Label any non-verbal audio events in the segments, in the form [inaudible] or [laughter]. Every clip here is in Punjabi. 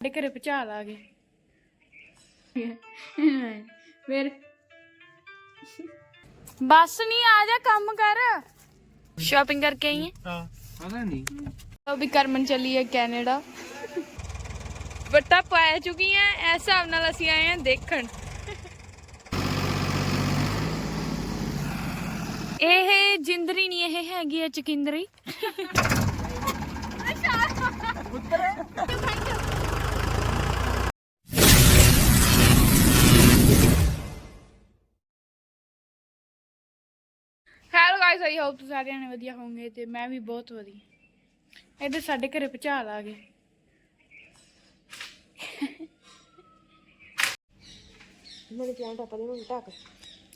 ਸਾਡੇ ਘਰੇ ਆ ਗਏ ਫਿਰ ਬਸ ਨਹੀਂ ਆ ਜਾ ਕੰਮ ਕਰ। ਸ਼ਾਪਿੰਗ ਕਰਕੇ ਆਈ ਹੈ ਹਾਂ। ਪਤਾ ਨਹੀਂ ਉਹ ਵੀ ਕਰਮਨ ਚੱਲੀ ਹੈ ਕੈਨੇਡਾ। ਵੱਟਾ ਪਾਇਆ ਚੁੱਕੀ ਹੈ ਇਸ ਹਿਸਾਬ ਨਾਲ ਅਸੀਂ ਆਏ ਹਾਂ ਦੇਖਣ। ਇਹ ਜਿੰਦਰੀ ਨਹੀਂ ਇਹ ਹੈਗੀ ਹੈ ਚਕਿੰਦਰੀ। ਹੈਲੋ ਗਾਇਸ ਆਈ ਹੋਪ ਤੁਸੀਂ ਸਾਰਿਆਂ ਨੇ ਵਧੀਆ ਹੋਵੋਗੇ ਤੇ ਮੈਂ ਵੀ ਬਹੁਤ ਵਧੀਆ। ਇੱਧਰ ਸਾਡੇ ਘਰੇ ਭੁਚਾਲ ਆ ਗਏ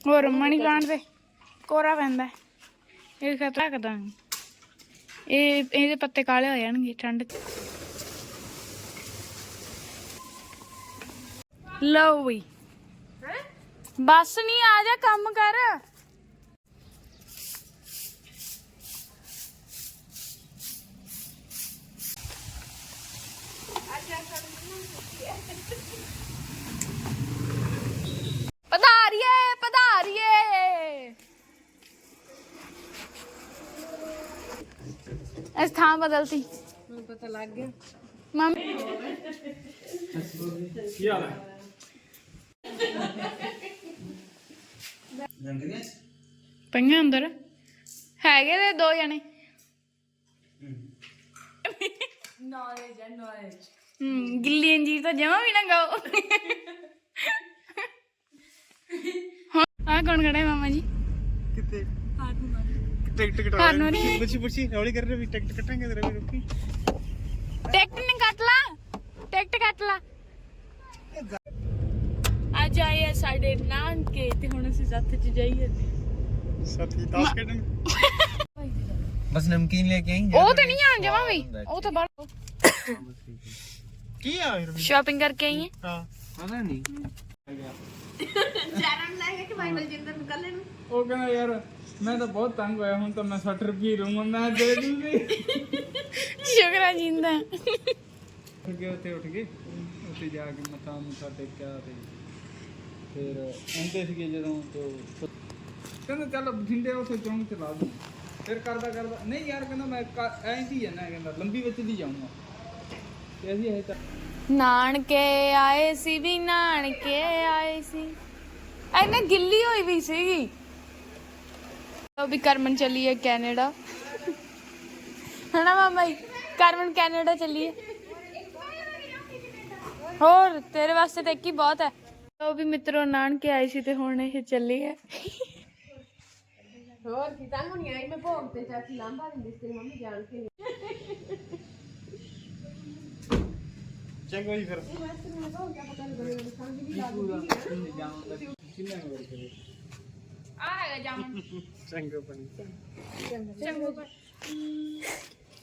ਹੋਰ ਮਣੀ ਪਲਾਂਟ ਤੇ ਕੋਰਾ ਪੈਂਦਾ। ਇਹ ਖਤਰਾ ਕਦਾਂ ਇਹ ਇਹਦੇ ਪੱਤੇ ਕਾਲੇ ਹੋ ਜਾਣਗੇ ਠੰਡ ਚ। ਲਓ ਵੀ ਬਸ ਨਹੀਂ ਆ ਜਾ ਕੰਮ ਕਰ। ਪਧਾਰੀਏ ਪਧਾਰੀਏ ਇਸ ਥਾਂ ਬਦਲਤੀ ਮੈਨੂੰ ਪਤਾ ਲੱਗ ਗਿਆ ਮੰਮੀ ਕੀ ਹਾਲ ਹੈ? ਪਈਆਂ ਅੰਦਰ। ਹੈਗੇ ਤੇ ਦੋ ਜਣੇ। ਨੌਲੇਜ ਹੈ ਨੌਲੇਜ ਹੂੰ ਗਿੱਲੀ ਅੰਜੀਰ ਤਾਂ ਜਮਾ ਵੀ ਨਾ ਗਾਓ ਹਾਂ ਕੌਣ ਖੜਾ ਹੈ ਮਾਮਾ ਜੀ? ਕਿੱਥੇ? ਟਿਕਟ ਕਟਾ ਹਾਰਨੋ। ਪੁੱਛੀ ਪੁੱਛੀ ਹੌਲੀ ਕਰ ਰਹੇ ਵੀ ਟਿਕਟ ਕਟਾਂਗੇ ਤੇਰੇ ਵੀ ਰੁਕੀ। ਟਿਕਟ ਨਹੀਂ ਕੱਟ ਲਾ। ਟਿਕਟ ਕੱਟ ਲਾ। ਅੱਜ ਆਏ ਆ ਸਾਡੇ ਨਾਨਕੇ ਤੇ ਹੁਣ ਅਸੀਂ ਸੱਤ ਚ ਜਾਈਏ। ਸਾਥੀ ਤਾਸ਼ ਖੇਡਣ ਬਸ ਨਮਕੀਨ ਲੈ ਕੇ ਆਈ ਉਹ ਤੇ ਨਹੀਂ ਆ ਜਮਾ ਵੀ। ਉਹ ਤਾਂ ਬਾਹਰ ਕੀ ਆ ਯਾਰ ਸ਼ਾਪਿੰਗ ਕਰਕੇ ਆਈ ਹੈ ਹਾਂ। ਪਤਾ ਨਹੀਂ। ਉਹ ਕਹਿੰਦਾ ਯਾਰ ਮੈਂ ਤਾਂ ਬਹੁਤ ਤੰਗ ਹੋਇਆ ਹੁਣ ਤਾਂ ਮੈਂ 60 ਰੁਪਏ ਲਊਂਗਾ ਮੈਂ ਦੇ ਦੂੰਗੀ। ਸ਼ੁਕਰਾ ਜਿੰਦਾ। ਉੱਠ ਗਏ ਉੱਥੇ ਉੱਠ ਗਏ। ਉੱਥੇ ਜਾ ਕੇ ਮੱਥਾ ਮੁੱਥਾ ਟੇਕਿਆ ਤੇ ਫਿਰ ਆਉਂਦੇ ਸੀਗੇ ਜਦੋਂ ਤੋਂ ਕਹਿੰਦਾ ਚੱਲ ਬਠਿੰਡੇ ਉੱਥੇ ਚੌਂਕ ਚ ਲਾ ਦੂੰ। ਫਿਰ ਕਰਦਾ ਕਰਦਾ ਨਹੀਂ ਯਾਰ ਕਹਿੰਦਾ ਮੈਂ ਕ- ਐਂ ਦੀ ਜਾਣਾ ਕਹਿੰਦਾ ਲੰਬੀ ਵਿੱਚ ਦੀ ਜਾਊਂਗਾ। ਤੇ ਅਸੀਂ ਇਹ ਤਾਂ ਨਾਨਕੇ ਆਏ ਸੀ ਵੀ ਨਾਨਕੇ ਆਏ ਸੀ। ਐਨੇ ਗਿੱਲੀ ਹੋਈ ਵੀ ਸੀਗੀ। ਉਹ ਵੀ ਕਰਮਨ ਚੱਲੀ ਹੈ ਕੈਨੇਡਾ। ਹਨਾ ਮਾਮਾ ਜੀ? ਕਰਮਨ ਕੈਨੇਡਾ ਚੱਲੀ ਹੈ ਹੋਰ ਤੇਰੇ ਵਾਸਤੇ ਤਾਂ ਇੱਕ ਹੀ ਬਹੁਤ ਹੈ। ਉਹ ਵੀ ਮਿੱਤਰੋ ਨਾਨਕੇ ਆਏ ਸੀ ਤੇ ਹੁਣ ਇਹ ਚੱਲੀ ਹੈ। ਹੋਰ ਕੀ ਤੰਗ ਨਹੀਂ ਆਈ ਮੈਂ ਭੋਗ ਤੇ ਚਾਚੀ ਲਾਂਬਾ ਦਿੰਦੀ ਸੀ ਮੰਮੀ ਜਾਣ ਕੇ। ਚੰਗਾ ਜੀ ਫਿਰ। ਆ ਹੈਗਾ ਜਾਮਨ ਚੰਗਾ ਬਣੀ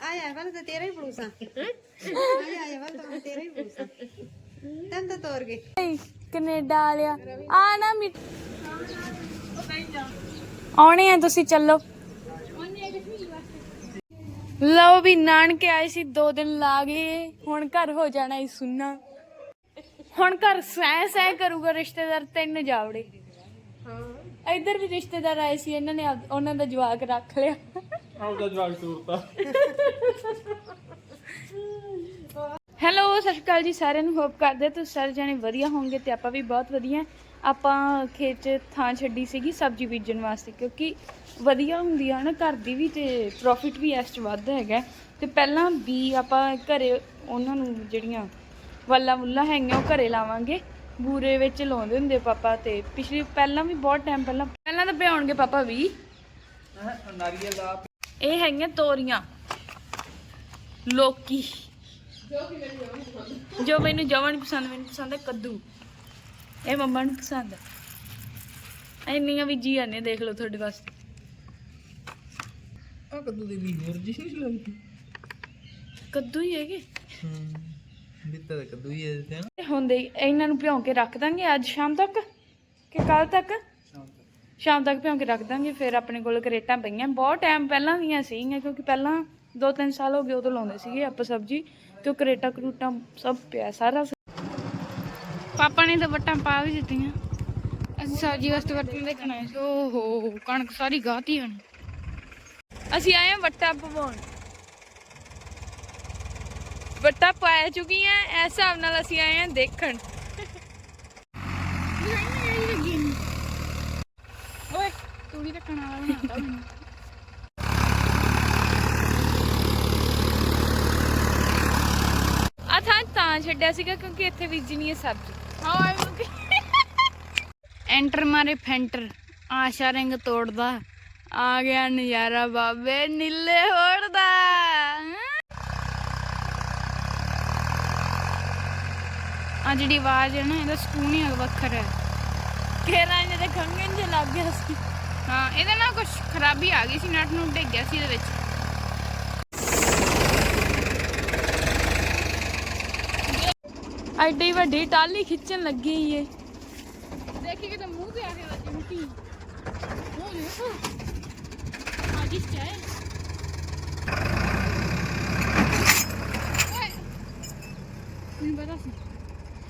ਆਇਆ ਵਾਲਾ ਤਾਂ ਤੇਰਾ ਹੀ ਪੜੂਸਾ ਆਇਆ ਆਇਆ ਵਾਲਾ ਤਾਂ ਤੇਰਾ ਹੀ ਪੜੂਸਾ ਤੈਨੂੰ ਤਾਂ ਤੋਰ ਗਏ। ਕੈਨੇਡਾ ਵਾਲਿਆ। ਆ ਨਾ ਮਿ ਆਉਣੇ ਆ ਤੁਸੀਂ ਚੱਲੋ। ਲਓ ਵੀ ਨਾਨਕੇ ਆਏ ਸੀ ਦੋ ਦਿਨ ਲਾ ਗਏ। ਹੁਣ ਘਰ ਹੋ ਜਾਣਾ ਹੀ ਸੁਣਨਾ ਹੁਣ ਘਰ ਸਹਿ ਸਹਿ ਕਰੂਗਾ ਰਿਸ਼ਤੇਦਾਰ ਤਿੰਨ ਜਾਵੜੇ। ਹਾਂ ਇੱਧਰ ਵੀ ਰਿਸ਼ਤੇਦਾਰ ਆਏ ਸੀ ਇਹਨਾਂ ਨੇ ਆਪ- ਉਹਨਾਂ ਦਾ ਜਵਾਕ ਰੱਖ ਲਿਆ। ਆਪਦਾ ਜਵਾਬ ਤੋਰਤਾ ਹੈਲੋ ਸਤਿ ਸ਼੍ਰੀ ਅਕਾਲ ਜੀ ਸਾਰਿਆਂ ਨੂੰ। ਹੋਪ ਕਰਦੇ ਤੁਸੀਂ ਸਾਰੇ ਜਣੇ ਵਧੀਆ ਹੋਵੋਗੇ ਤੇ ਆਪਾਂ ਵੀ ਬਹੁਤ ਵਧੀਆ। ਆਪਾਂ ਖੇਤ 'ਚ ਥਾਂ ਛੱਡੀ ਸੀਗੀ ਸਬਜ਼ੀ ਬੀਜਣ ਵਾਸਤੇ, ਕਿਉਂਕਿ ਵਧੀਆ ਹੁੰਦੀ ਆ ਨਾ, ਘਰ ਦੀ ਵੀ ਤੇ ਪ੍ਰੋਫਿਟ ਵੀ ਇਸ 'ਚ ਵੱਧ ਹੈਗਾ। ਤੇ ਪਹਿਲਾਂ ਵੀ ਆਪਾਂ ਘਰੇ ਉਹਨਾਂ ਨੂੰ ਜਿਹੜੀਆਂ ਵੱਲਾਂ ਮੁੱਲਾ ਹੈਗੀਆਂ, ਉਹ ਘਰੇ ਲਾਵਾਂਗੇ। ਬੂਰੇ ਵਿੱਚ ਲਾਉਂਦੇ ਹੁੰਦੇ ਪਾਪਾ ਤੇ। ਪਿਛਲੀ, ਪਹਿਲਾਂ ਵੀ ਬਹੁਤ ਟਾਈਮ ਪਹਿਲਾਂ ਪਹਿਲਾਂ ਤਾਂ ਪਿਆਉਣਗੇ ਪਾਪਾ ਵੀ। ਨਾਰੀਅਲ ਦਾ ਇਹ ਹੈਗੀਆਂ ਤੋਰੀਆਂ। ਲੋਕੀ। ਜੋ ਮੈਨੂੰ ਜਮਾਂ ਪਸੰਦ, ਮੈਨੂੰ ਪਸੰਦ ਹੈ ਕੱਦੂ। ਇਹ ਮੰਮਾ ਨੂੰ ਪਸੰਦ ਹੈ ਇੰਨੀਆਂ ਵੀ ਜੀ ਆਨੇ ਦੇਖ ਲਓ ਤੁਹਾਡੇ ਵਾਸਤੇ। ਆ ਕਦੋਂ ਦੇ ਵੀ ਹੋਰ ਜੀ ਲੱਗਦੀ। ਕੱਦੂ ਹੀ ਹੈਗੇ। ਬਿੱਤਾ ਦਾ ਕੱਦੂ ਹੀ ਹੈ ਤੇ ਹੁੰਦੇ ਹੀ ਇਹਨਾਂ ਨੂੰ ਭਿਉਂ ਕੇ ਰੱਖ ਦਾਂਗੇ ਅੱਜ ਸ਼ਾਮ ਤੱਕ ਕਿ ਕੱਲ ਤੱਕ? ਸ਼ਾਮ ਤੱਕ। ਭਿਉਂ ਕੇ ਰੱਖ ਦਾਂਗੇ ਫਿਰ ਆਪਣੇ ਕੋਲ ਕਰੇਟਾਂ ਪਈਆਂ। ਬਹੁਤ ਟਾਈਮ ਪਹਿਲਾਂ ਦੀਆਂ ਸੀਗੀਆਂ ਕਿਉਂਕਿ ਪਹਿਲਾਂ ਦੋ ਤਿੰਨ ਸਾਲ ਹੋ ਗਏ ਉਦੋਂ ਲਾਉਂਦੇ ਸੀਗੇ ਆਪਾਂ ਸਬਜ਼ੀ ਤੇ ਕਰੇਟਾ ਕਰੂਟਾ ਸਭ ਪਿਆ ਸਾਰਾ ਪਾਪਾ ਨੇ ਤਾਂ ਵਟਾਂ ਪਾ ਵੀ ਦਿੱਤੀਆਂ। ਅਸੀਂ ਸਬਜ਼ੀ ਵਾਸਤੇ ਵਰਤਨ ਦੇਖਣਾ ਹੈ ਓਹੋ ਕਣਕ ਸਾਰੀ ਗਾਤੀ ਹਣ। ਅਸੀਂ ਆਏ ਹਾਂ ਵੱਟਾ ਪਵਾਉਣ। ਵੱਟਾ ਪਾਇਆ ਚੁੱਕੀਆਂ ਇਸ ਹਿਸਾਬ ਨਾਲ ਅਸੀਂ ਆਏ ਹਾਂ ਦੇਖਣ। ਓਏ ਤੂੜੀ ਰੱਖਣ ਵਾਲਾ ਬਣਾਤਾ ਮੈਨੂੰ। ਆ ਥਾਂ ਤਾਂ ਛੱਡਿਆ ਸੀਗਾ ਕਿਉਂਕਿ ਇੱਥੇ ਬੀਜਣੀ ਹੈ ਸਬਜ਼ੀ। ਹਾਂ ਐਂਟਰ ਮਾਰੇ ਫੈਂਟਰ ਆਸ਼ਾ ਰਿੰਗ ਤੋੜਦਾ। ਆ ਗਿਆ ਨਜ਼ਾਰਾ ਬਾਬੇ ਨੀਲੇ ਹੋੜਦਾ ਆ ਜਿਹੜੀ ਆਵਾਜ਼ ਹੈ ਨਾ ਇਹਦਾ ਸਕੂਨ ਹੀ ਵੱਖਰਾ ਹੈ। ਇਹਨੇ ਤੇ ਖੰਗਣ ਚ ਲੱਗ ਗਿਆ ਸੀ? ਹਾਂ ਇਹਦੇ ਨਾਲ ਕੁਝ ਖਰਾਬੀ ਆ ਗਈ ਸੀ ਨਟ ਨੂੰ ਡਿੱਗ ਗਿਆ ਸੀ ਇਹਦੇ ਵਿੱਚ। ਐਡੀ ਵੱਡੀ ਟਾਲੀ ਖਿੱਚਣ ਲੱਗੀ ਏ। ਦੇਖੀ ਕਿ ਮੂੰਹ ਤੇ ਆ ਕੇ ਵੱਜੀ ਮਿੱਟੀ ਉਹ ਦੇਖੋ। ਅੱਜ ਇਸ ਮੈਨੂੰ ਪਤਾ ਸੀ।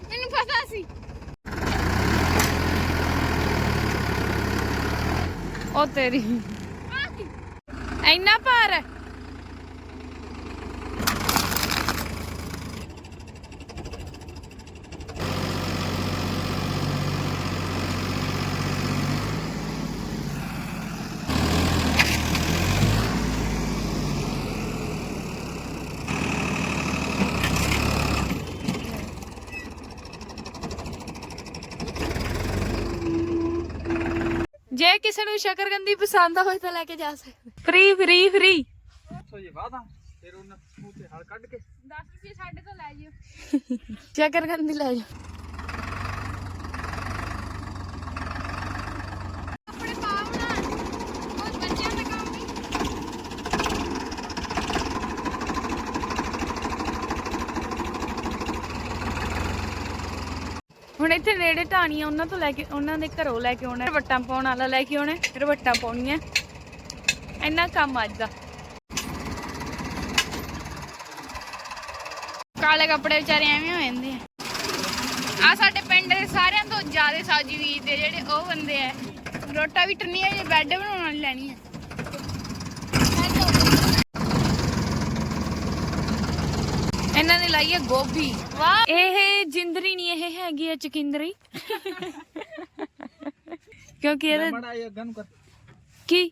ਮੈਨੂੰ ਪਤਾ ਸੀ। ਉਹ ਤੇਰੀ। ਇੰਨਾ ਭਾਰ ਹੈ। ਜੇ ਕਿਸੇ ਨੂੰ ਸ਼ਕਰਗੰਦੀ ਪਸੰਦ ਹੋਏ ਤਾਂ ਲੈ ਕੇ ਜਾ ਸਕਦੇ। Free free free. ਸੋ ਜੇ ਵਾਦਾ ਫਿਰ ਉਹਨਾਂ ਮੂੰਹ ਤੇ ਹਲ ਕੱਢ ਕੇ। 10 ਰੁਪਏ ਸਾਡੇ ਤੋਂ ਲੈ ਜਿਓ। [laughs] ਸ਼ਕਰਗੰਦੀ ਲੈ ਜਾ ਆਪਣੇ ਪਾਵਣਾ ਉਹ ਬੱਚਿਆਂ ਦਾ ਕੰਮ ਨਹੀਂ ਹੁਣ ਇੱਥੇ ਨੇੜੇ ਢਾਣੀਆਂ ਉਹਨਾਂ ਤੋਂ ਲੈ ਕੇ, ਉਹਨਾਂ ਦੇ ਘਰੋਂ ਲੈ ਕੇ ਆਉਣਾ ਰਵੱਟਾਂ ਪਾਉਣ ਵਾਲਾ ਲੈ ਕੇ ਆਉਣਾ ਰਵੱਟਾਂ ਪਾਉਣੀਆਂ। ਇੰਨਾ ਕੰਮ ਅੱਜ ਦਾ। ਕਾਲੇ ਕੱਪੜੇ ਵਿਚਾਰੇ ਐਵੇਂ ਹੋ ਜਾਂਦੇ ਆ। ਆ ਸਾਡੇ ਪਿੰਡ ਦੇ ਸਾਰਿਆਂ ਤੋਂ ਜ਼ਿਆਦਾ ਸਬਜ਼ੀ ਬੀਜਦੇ ਜਿਹੜੇ ਉਹ ਬੰਦੇ ਆ। ਰੋਟਾ ਵੀ ਟਰਨੀ ਹੈ ਜੇ ਬੈੱਡ ਬਣਾਉਣ ਵਾਲੀ ਲੈਣੀ ਹੈ ਲਾਈ ਹੈ ਗੋਭੀ। ਵਾਹ। ਇਹ ਜਿੰਦਰੀ ਨਹੀਂ ਇਹ ਹੈਗੀ ਹੈ ਚਕਿੰਦਰੀ। ਕਿਉਂਕਿ ਇਹ ਗਨ ਕਰ। ਕੀ?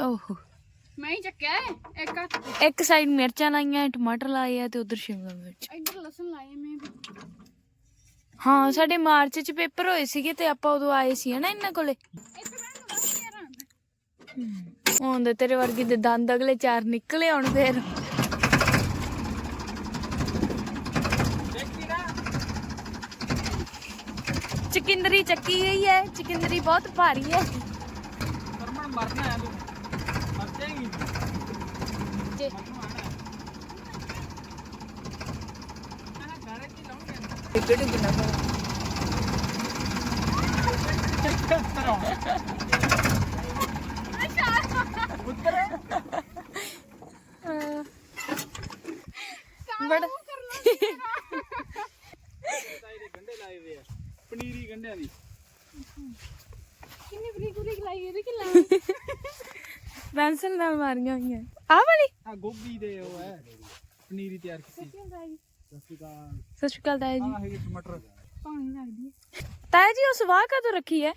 ਓਹ। ਮੈਂ ਹੀ ਚੱਕਿਆ। ਇੱਕ ਹੱਥ ਇੱਕ ਸਾਈਡ ਮਿਰਚਾਂ ਲਾਈਆਂ ਟਮਾਟਰ ਲਾਏ ਆ ਤੇ ਉਧਰ ਸ਼ਿਮਲਾ ਮਿਰਚ। ਇੱਧਰ ਲਸਣ ਲਾਏ ਮੈਂ ਵੀ। ਹਾਂ ਸਾਡੇ ਮਾਰਚ ਚ ਪੇਪਰ ਹੋਏ ਸੀਗੇ ਤੇ ਆਪਾਂ ਉਦੋਂ ਆਏ ਸੀ ਹਨਾ ਇਹਨਾਂ ਕੋਲੇ। ਇੱਥੇ ਬੈਠ ਕੇ ਦੱਸ ਯਾਰ ਆਂਦਾ ਹੁਣ ਤੇਰੇ ਵਰਗੀ ਦੇ ਦੰਦ ਅਗਲੇ ਚਾਰ ਨਿਕਲੇ ਹੁਣ ਫੇਰ। ਚਕਿੰਦਰੀ ਚੱਕੀ ਗਈ ਹੈ ਚਕਿੰਦਰੀ ਬਹੁਤ ਭਾਰੀ ਹੈ। ਕਰਮਣ ਮਰਨਾ ਹੈ ਤੂੰ ਮਰ ਜਾਏਗੀ [laughs] ਬੜਾ ਇਹਦੇ ਗੰਡੇ ਲਾਏ ਹੋਏ ਆ ਪਨੀਰੀ ਗੰਡਿਆਂ ਦੀ। ਕਿੰਨੀ ਬਰੀਕ ਬਰੀਕ ਲਾਈ ਇਹਦੇ ਕਿ ਲਾ ਪੈਨਸਲ ਨਾਲ ਮਾਰੀਆਂ ਹੋਈਆਂ। ਆਹ ਵਾਲੀ? ਆ ਗੋਭੀ ਦੇ ਉਹ ਹੈ ਪਨੀਰੀ ਤਿਆਰ ਕੀਤੀ। ਸਤਿ ਸ਼੍ਰੀ ਅਕਾਲ ਸਤਿ ਸ਼੍ਰੀ ਅਕਾਲ। ਤਾਇਆ ਜੀ। ਆ ਹੈਗੇ ਟਮਾਟਰ। ਪਾਣੀ ਲੱਗਦੀ ਹੈ ਤਾਇਆ ਜੀ ਉਹ ਸਵਾਹ ਕਦੋਂ ਰੱਖੀ ਹੈ?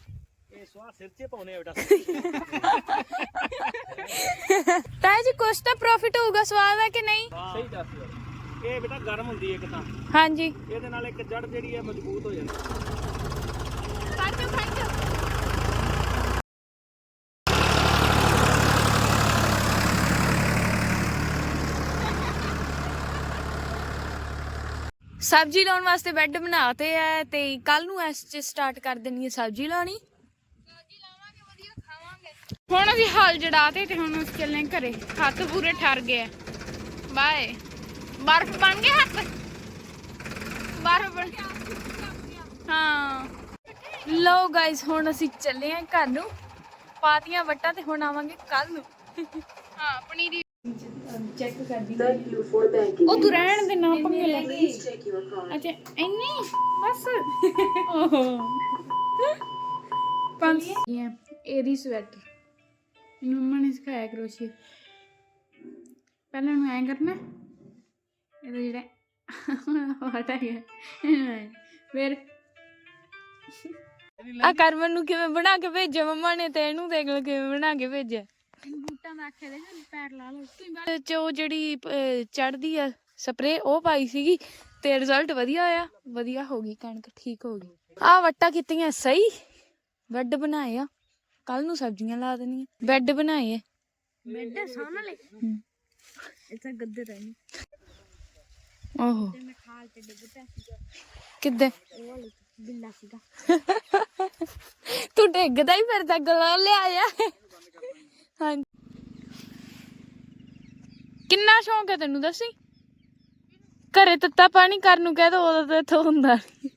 [laughs] ਤਾਇਆ ਜੀ ਕੁਛ ਤਾਂ ਪ੍ਰੋਫਿਟ ਹੋਊਗਾ ਸਵਾਦ ਦਾ ਕਿ ਨਹੀਂ? ਸਹੀ ਦੱਸ ਯਾਰ। ਇਹ ਬੇਟਾ ਗਰਮ ਹੁੰਦੀ ਹੈ ਇੱਕ ਤਾਂ। ਹਾਂਜੀ। ਇਹਦੇ ਨਾਲ ਇੱਕ ਜੜ ਜਿਹੜੀ ਹੈ ਮਜ਼ਬੂਤ ਹੋ ਜਾਂਦੀ। ਫੱਟ ਸਬਜ਼ੀ ਲਾਉਣ ਵਾਸਤੇ ਬੈੱਡ ਬਣਾਤੇ ਐ ਤੇ ਕੱਲ ਨੂੰ ਐਸ ਚ ਸਟਾਰਟ ਕਰ ਦੇਣੀ ਹੈ ਸਬਜ਼ੀ ਲਾਉਣੀ। ਹੁਣ ਅਸੀਂ ਹਾਲ ਜੜਾਤੇ ਤੇ ਹੁਣ ਅਸੀਂ ਚੱਲੇ ਘਰੇ। ਹੱਥ ਪੂਰੇ ਠਰ ਗਏ ਆ। ਬਾਏ। ਬਰਫ ਬਣ ਗਿਆ ਹੱਥ? ਬਰਫ ਬਣ ਹਾਂ। ਲੋ ਗਾਇਸ ਹੁਣ ਅਸੀਂ ਚੱਲੇ ਆਂ ਘਰ ਨੂੰ। ਪਾਤੀਆਂ ਵੱਟਾਂ ਤੇ ਹੁਣ ਆਵਾਂਗੇ ਕੱਲ ਨੂੰ। ਹਾਂ ਪਨੀਰੀ ਚੈੱਕ ਕਰਦੀ ਉਹ ਤੂੰ ਰਹਿਣ ਦੇ ਨਾ ਪੰਗੇ ਲੈ ਅੱਛਾ ਇੰਨੀ? ਬਸ। ਓਹੋ। ਪੰਜ ਇਹ ਇਹਦੀ ਸਵੈਟਰ ਇਹਨੂੰ ਮੰਮਾ ਨੇ ਸਿਖਾਇਆ ਕਰੋਸ਼ੀਆ ਪਹਿਲਾਂ ਨੂੰ ਐਂ ਕਰਨਾ। ਇਹਦਾ ਜਿਹੜਾ ਹਟਾ ਗਿਆ ਫਿਰ ਆ ਕਰਮਨ ਨੂੰ ਕਿਵੇਂ ਬਣਾ ਕੇ ਭੇਜਿਆ? ਮੰਮਾ ਨੇ ਤੇ ਇਹਨੂੰ ਦੇਖ ਲਓ ਕਿਵੇਂ ਬਣਾ ਕੇ ਭੇਜਿਆ। ਬੂਟਾਂ ਦਾ ਆਖੇ ਦੇ ਪੈਰ ਲਾ ਲਓ। ਤੇ ਉਹ ਜਿਹੜੀ ਚੜਦੀ ਆ ਸਪਰੇ ਉਹ ਪਾਈ ਸੀਗੀ ਤੇ ਰਿਜ਼ਲਟ ਵਧੀਆ ਆਇਆ। ਵਧੀਆ ਹੋ ਗਈ ਕਣਕ ਠੀਕ ਹੋ ਗਈ। ਆ ਵੱਟਾ ਕੀਤੀਆਂ ਸਹੀ। ਬੈੱਡ ਬਣਾਏ ਆ। ਕੱਲ ਨੂੰ ਸਬਜ਼ੀਆਂ ਲਾ ਦੇਣੀਆਂ। ਬੈੱਡ ਬਣਾਏ ਬੈੱਡ ਸਾਹਮਣੇ ਹੂੰ। ਇੱਥੇ ਗੱਦੇ ਰਹਿਣੀ ਓਹੋ ਤੇ ਪਿਆ ਸੀਗਾ। ਕਿੱਦੇ? ਉਹ ਵਾਲੀ ਬਿੱਲਾ ਸੀਗਾ। ਤੂੰ ਡਿੱਗਦਾ ਹੀ ਫਿਰਦਾ ਗਲਾ ਲਿਆਇਆ। ਹਾਂ ਕਿੰਨਾ ਸ਼ੌਂਕ ਹੈ ਤੈਨੂੰ ਦੱਸੀ? ਘਰੇ ਤੱਤਾ ਪਾਣੀ ਕਰਨ ਨੂੰ ਕਹਿ ਦੋ ਉਦੋਂ ਤਾਂ ਇੱਥੋਂ ਹੁੰਦਾ ਨੀ।